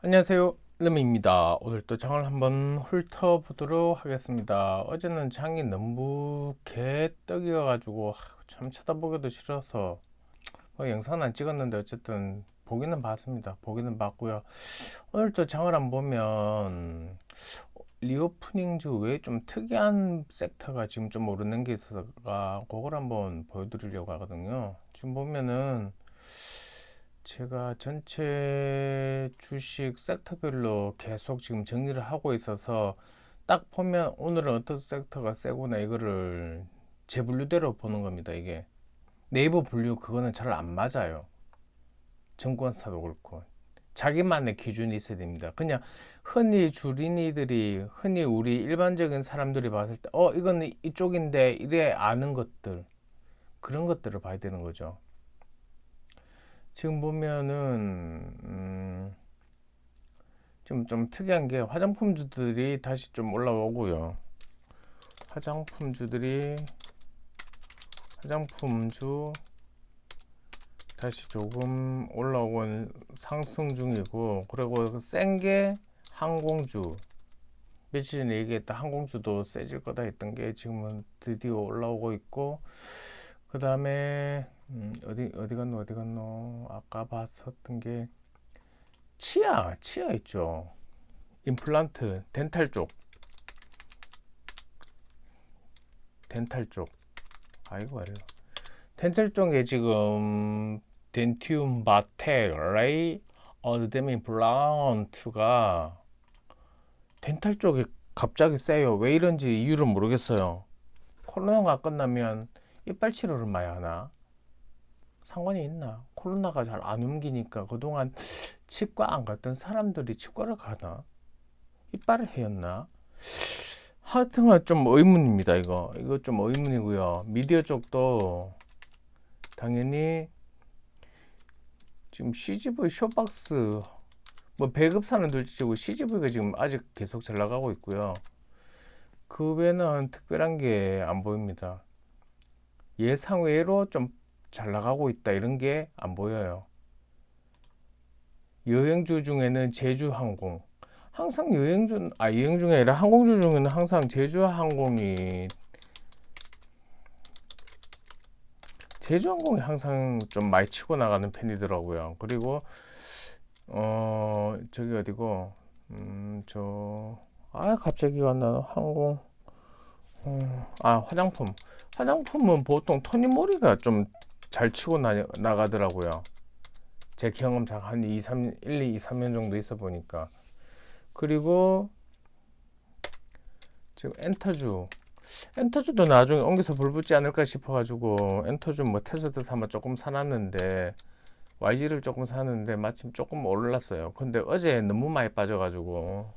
안녕하세요. 르미입니다. 오늘 또 장을 한번 훑어보도록 하겠습니다. 어제는 장이 너무 개떡이어 가지고 참 쳐다보기도 싫어서 뭐 영상은 안 찍었는데 어쨌든 보기는 봤습니다. 보기는 봤고요. 오늘 또 장을 한번 보면 리오프닝주 외에 좀 특이한 섹터가 지금 좀 오르는 게 있어서가 그걸 한번 보여드리려고 하거든요. 지금 보면은 제가 전체 주식 섹터별로 계속 지금 정리를 하고 있어서 딱 보면 오늘은 어떤 섹터가 세구나 이거를 제 분류대로 보는 겁니다. 이게 네이버 분류 그거는 잘 안 맞아요. 증권사도 그렇고 자기만의 기준이 있어야 됩니다. 그냥 흔히 주린이들이 흔히 우리 일반적인 사람들이 봤을 때 어 이거는 이쪽인데 이래 아는 것들 그런 것들을 봐야 되는 거죠. 지금 보면은 음, 좀, 좀 특이한 게 화장품주들이 다시 좀 올라오고요. 화장품주들이 화장품주 다시 조금 올라오곤 상승 중이고 그리고 센 게 항공주 며칠 전에 얘기했던 항공주도 세질 거다 했던 게 지금은 드디어 올라오고 있고 그 다음에 음, 어디 어디 갔노 어디 갔노? 아까 봤었던 게 치아 치아 있죠? 임플란트 덴탈 쪽. 덴탈 쪽. 아이고 알려 덴탈 쪽에 지금 덴티움 바텍 레이 어드데미 임플란트가 덴탈 쪽에 갑자기 세요. 왜 이런지 이유를 모르겠어요. 코로나가 끝나면 이빨 치료를 많이 하나 상관이 있나? 코로나가 잘 안 옮기니까 그동안 치과 안 갔던 사람들이 치과를 가나? 이빨을 해였나? 하여튼간 좀 의문입니다, 이거. 이거 좀 의문이고요. 미디어 쪽도 당연히 지금 CGV 쇼박스 뭐 배급사는 둘째치고 CGV가 지금 아직 계속 잘 나가고 있고요. 그 외에는 특별한 게 안 보입니다. 예상 외로 좀 잘 나가고 있다 이런 게 안 보여요. 여행주 중에는 제주항공 항상 여행주 아 여행 중에 아니라 항공주 중에는 항상 제주항공이 제주항공이 항상 좀 많이 치고 나가는 편이더라고요. 그리고 어 저기 어디고 음저 아 갑자기 왔나 항공 음, 아 화장품 화장품은 보통 토니모리가 좀 잘 치고 나, 나가더라고요. 제 경험상 한 2, 3, 1, 2, 3년 정도 있어 보니까. 그리고 지금 엔터주. 엔터주도 나중에 옮겨서 불 붙지 않을까 싶어가지고 엔터주 뭐 테스트 삼아 조금 사놨는데 YG를 조금 사는데 마침 조금 올랐어요. 근데 어제 너무 많이 빠져가지고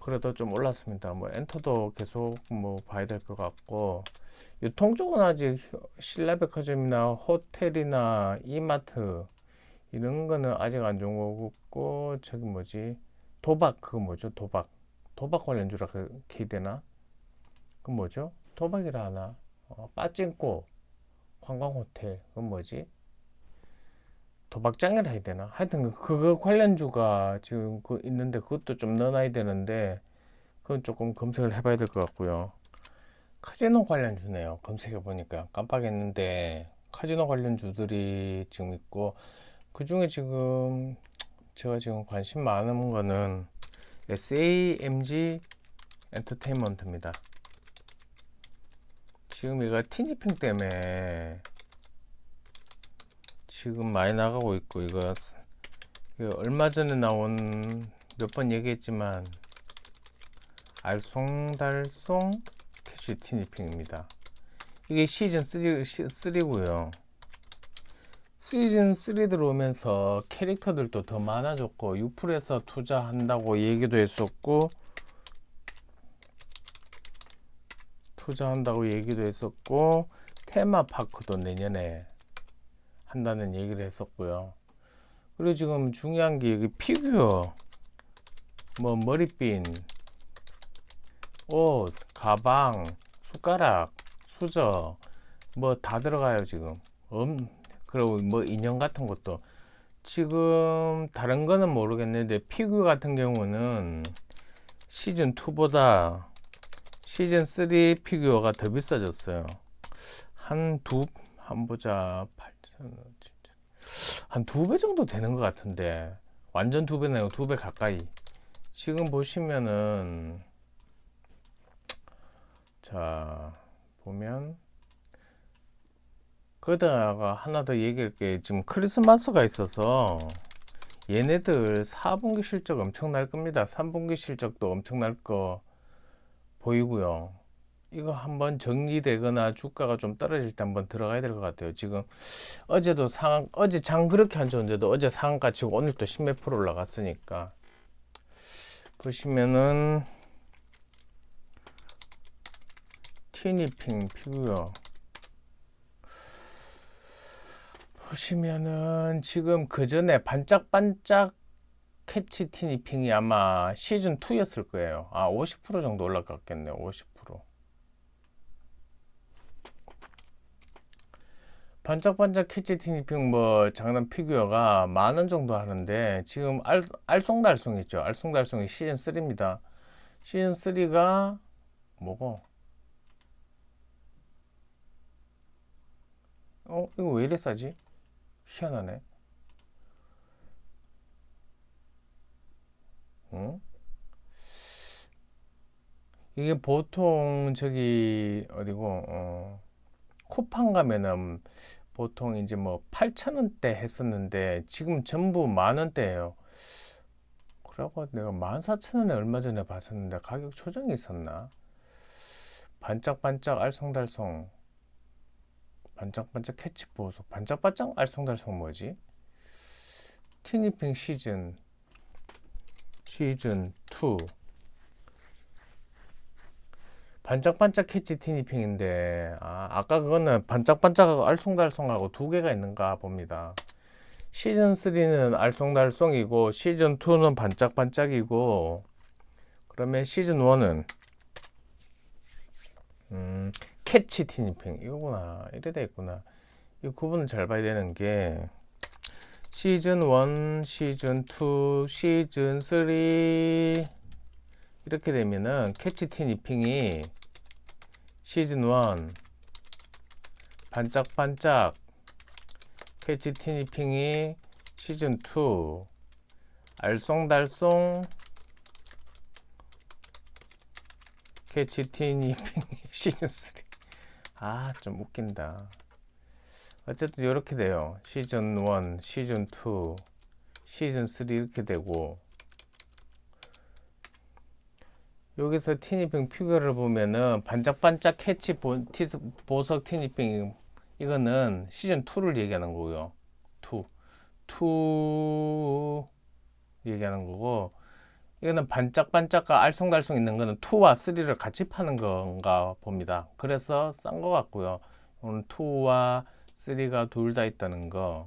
그래도 좀 올랐습니다. 뭐 엔터도 계속 뭐 봐야 될 것 같고 유통 쪽은 아직 신라백화점이나 호텔이나 이마트 이런 거는 아직 안 좋은 거고 저기 뭐지? 도박 그거 뭐죠? 도박. 도박 관련주라 그렇게 되나? 그 뭐죠? 도박이라 하나? 어, 빠찡꼬 관광호텔 그건 뭐지? 도박장이라 해야 되나? 하여튼 그, 그거 관련주가 지금 그 있는데 그것도 좀 넣어놔야 되는데 그건 조금 검색을 해봐야 될 것 같고요 카지노 관련주네요. 검색해 보니까 깜빡했는데 카지노 관련주들이 지금 있고 그 중에 지금 제가 지금 관심 많은 거는 SAMG 엔터테인먼트입니다. 지금 얘가 티니핑 때문에 지금 많이 나가고 있고 이거, 이거 얼마 전에 나온 몇 번 얘기했지만 알쏭달쏭 티니핑입니다. 이게 시즌 3, 3고요. 시즌 3 들어오면서 캐릭터들도 더 많아졌고 6%에서 투자한다고 얘기도 했었고 투자한다고 얘기도 했었고 테마파크도 내년에 한다는 얘기를 했었고요. 그리고 지금 중요한 게 여기 피규어 뭐 머리핀 옷, 가방, 숟가락, 수저 뭐 다 들어가요 지금. 음, 그리고 뭐 인형 같은 것도 지금 다른 거는 모르겠는데 피규어 같은 경우는 시즌 2보다 시즌 3 피규어가 더 비싸졌어요. 한 두, 한 보자. 8,000원. 한두 배 정도 되는 것 같은데. 완전 두 아니고 두배 가까이. 지금 보시면은, 자, 보면, 거기다가 하나 더 얘기할 게 지금 크리스마스가 있어서 얘네들 4분기 실적 엄청날 겁니다. 3분기 실적도 엄청날 거 보이고요. 이거 한번 정리되거나 주가가 좀 떨어질 때 한번 들어가야 될 것 같아요. 지금 어제도 상한, 어제 장 그렇게 안 좋은데도 어제 상한가 치고 오늘 또 10몇 프로 올라갔으니까 보시면은 티니핑 피규어 보시면은 지금 그 전에 반짝반짝 캐치 티니핑이 아마 시즌 2였을 거예요. 아, 50% 정도 올라갔겠네요. 50%. 반짝반짝 캐치 티니핑 뭐 장난 피규어가 만 원 정도 하는데 지금 알, 알쏭달쏭 있죠. 알쏭달쏭이 시즌 3입니다. 시즌 3가 뭐고? 어, 이거 왜 이래 싸지? 희한하네. 응? 이게 보통 저기 어디고 어, 쿠팡 가면은 보통 이제 뭐 8,000원대 했었는데 지금 전부 만 원대예요. 그러고 내가 14,000원에 얼마 전에 봤었는데 가격 조정이 있었나? 반짝반짝 알쏭달쏭 반짝반짝 캐치 보석 반짝반짝 알쏭달쏭 뭐지? 티니핑 시즌 시즌 2 반짝반짝 캐치 티니핑인데 아, 아까 그거는 반짝반짝하고 알쏭달쏭하고 두 개가 있는가 봅니다. 시즌 3는 알쏭달쏭이고 시즌 2는 반짝반짝이고 그러면 시즌 1은 음, 캐치 티니핑 이거구나. 이래 돼 있구나. 이 구분을 잘 봐야 되는 게 시즌 1, 시즌 2, 시즌 3 이렇게 되면은 캐치 티니핑이 시즌 1 반짝반짝 캐치 티니핑이 시즌 2 알쏭달쏭 캐치 티니핑 시즌 3 아, 좀 웃긴다. 어쨌든 이렇게 돼요. 시즌 1, 시즌 2, 시즌 3 이렇게 되고 여기서 티니핑 피규어를 보면은 반짝반짝 캐치 보, 티스, 보석 티니핑 이거는 시즌 2를 얘기하는 거고요. 2. 2 얘기하는 거고 이거는 반짝반짝과 알쏭달쏭 있는 거는 2와 3를 같이 파는 건가 봅니다. 그래서 싼거 같고요. 오늘 2와 3가 둘 다 있다는 거.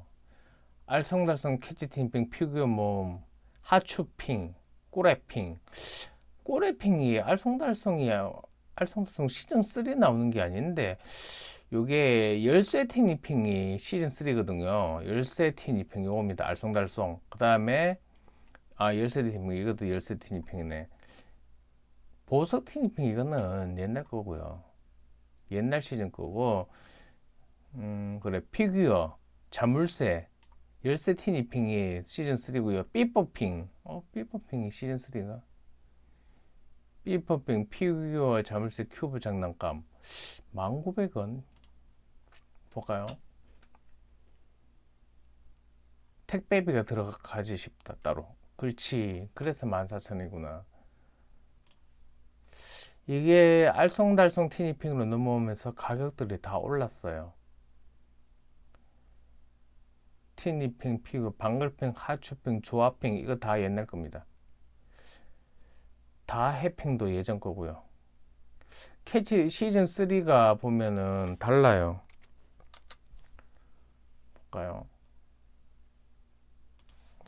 알쏭달쏭 캐치팅핑 피규어 몸 하추핑 꼬레핑 꼬레핑이 알쏭달쏭이야 알쏭달쏭 시즌 3 나오는 게 아닌데 요게 열쇠 티니핑이 시즌 3거든요. 열쇠 티니핑 요겁니다. 알쏭달쏭. 그 다음에 아 열쇠 티니핑 이것도 열쇠 티니핑이네. 보석 티니핑 이거는 옛날 거고요. 옛날 시즌 거고 음 그래 피규어 자물쇠 열쇠 티니핑이 시즌 3고요. 삐뽀핑 어 삐뽀핑이 시즌 3가 삐뽀핑 피규어 자물쇠 큐브 장난감 1900원 볼까요? 택배비가 들어가지 싶다 따로 그렇지. 그래서 14,000원이구나. 이게 알쏭달쏭 티니핑으로 넘어오면서 가격들이 다 올랐어요. 티니핑, 피규어, 방글핑, 하추핑, 조합핑 이거 다 옛날 겁니다. 다 해핑도 예전 거고요. 캐치 시즌 3가 보면은 달라요. 볼까요?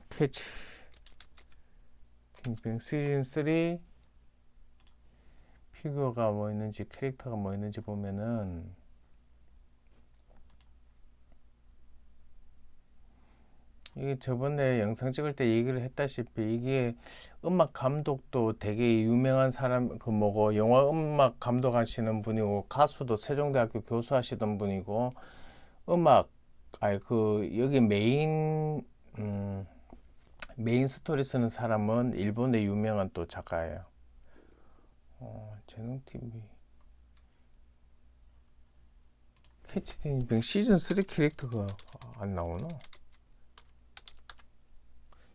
캐치 킹핑 시즌 3 피규어가 뭐 있는지 캐릭터가 뭐 있는지 보면은 이게 저번에 영상 찍을 때 얘기를 했다시피 이게 음악 감독도 되게 유명한 사람 그 뭐고 영화 음악 감독 하시는 분이고 가수도 세종대학교 교수 하시던 분이고 음악 아니 그 여기 메인 음 메인 스토리 쓰는 사람은 일본의 유명한 또 작가예요. 어, 재능 TV 캐치티빙 시즌 3 캐릭터가 안 나오나?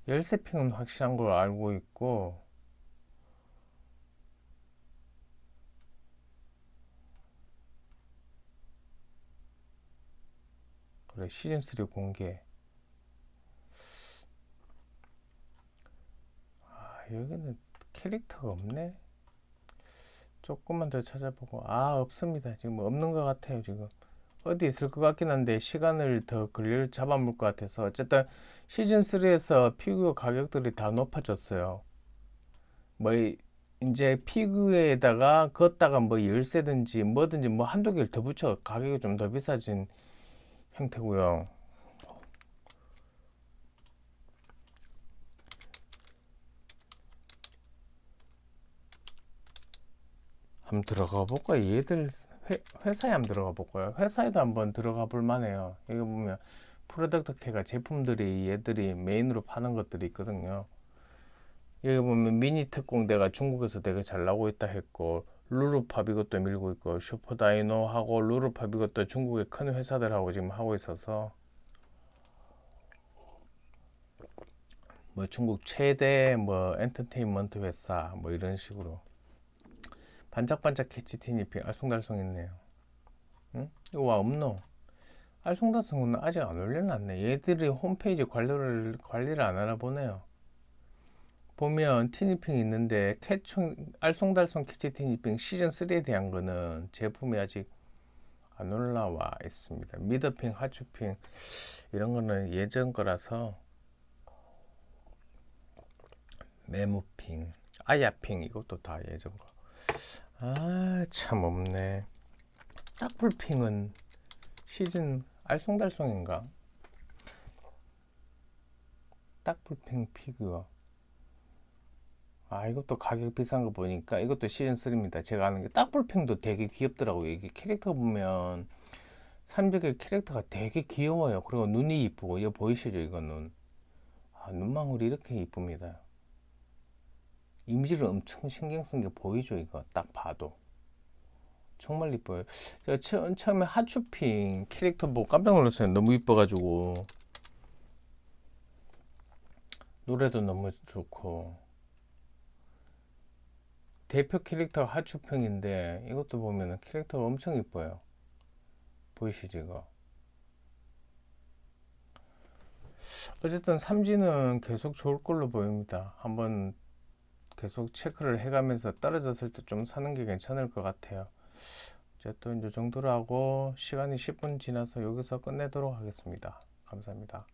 열쇠핑은 확실한 걸 알고 있고 그래 시즌 3 공개 여기는 캐릭터가 없네. 조금만 더 찾아보고. 아 없습니다. 지금 없는 것 같아요 지금. 어디 있을 것 같긴 한데 시간을 더 걸릴 잡아물 것 같아서. 어쨌든 시즌 3에서 피규어 가격들이 다 높아졌어요. 뭐 이- 이제 피규어에다가 걷다가 뭐 열쇠든지 뭐든지 뭐 한두 개를 더 붙여. 가격이 좀 더 비싸진 형태고요. 한번 들어가 볼까요? 얘들 회, 회사에 한번 들어가 볼까요? 회사에도 한번 들어가 볼 만해요. 여기 보면 프로덕트 캐가 제품들이 얘들이 메인으로 파는 것들이 있거든요. 여기 보면 미니 특공대가 중국에서 되게 잘 나오고 있다 했고 루루팝 이것도 밀고 있고 슈퍼다이노하고 루루팝 이것도 중국의 큰 회사들하고 지금 하고 있어서 뭐 중국 최대 뭐 엔터테인먼트 회사 뭐 이런 식으로 반짝반짝 캐치티니핑 알쏭달쏭 있네요. 응? 와 없노? 알쏭달쏭은 아직 안 올려놨네. 얘들이 홈페이지 관리를 관리를 안 하나 보네요. 보면 티니핑 있는데 캐총 알쏭달쏭 캐치 티니핑 시즌 3에 대한 거는 제품이 아직 안 올라와 있습니다. 미더핑, 하추핑 이런 거는 예전 거라서 메모핑, 아야핑 이것도 다 예전 거. 아, 참 없네. 딱불핑은 시즌 알쏭달쏭인가? 딱불핑 피규어. 아, 이것도 가격 비싼 거 보니까 이것도 시즌 3입니다. 제가 아는 게 딱불핑도 되게 귀엽더라고요. 이게 캐릭터 보면 삼적의 캐릭터가 되게 귀여워요. 그리고 눈이 이쁘고 이거 보이시죠? 이거는 아, 눈망울이 이렇게 이쁩니다. 이미지를 엄청 신경 쓴 게 보이죠? 이거 딱 봐도 정말 이뻐요. 제가 처, 처음에 하츄핑 캐릭터 보고 깜짝 놀랐어요. 너무 이뻐가지고 노래도 너무 좋고 대표 캐릭터가 하츄핑인데 이것도 보면 캐릭터가 엄청 이뻐요. 보이시죠? 이거 어쨌든 3G는 계속 좋을 걸로 보입니다. 한번 계속 체크를 해가면서 떨어졌을 때 좀 사는 게 괜찮을 것 같아요. 어쨌든 이 정도로 하고 시간이 10분 지나서 여기서 끝내도록 하겠습니다. 감사합니다.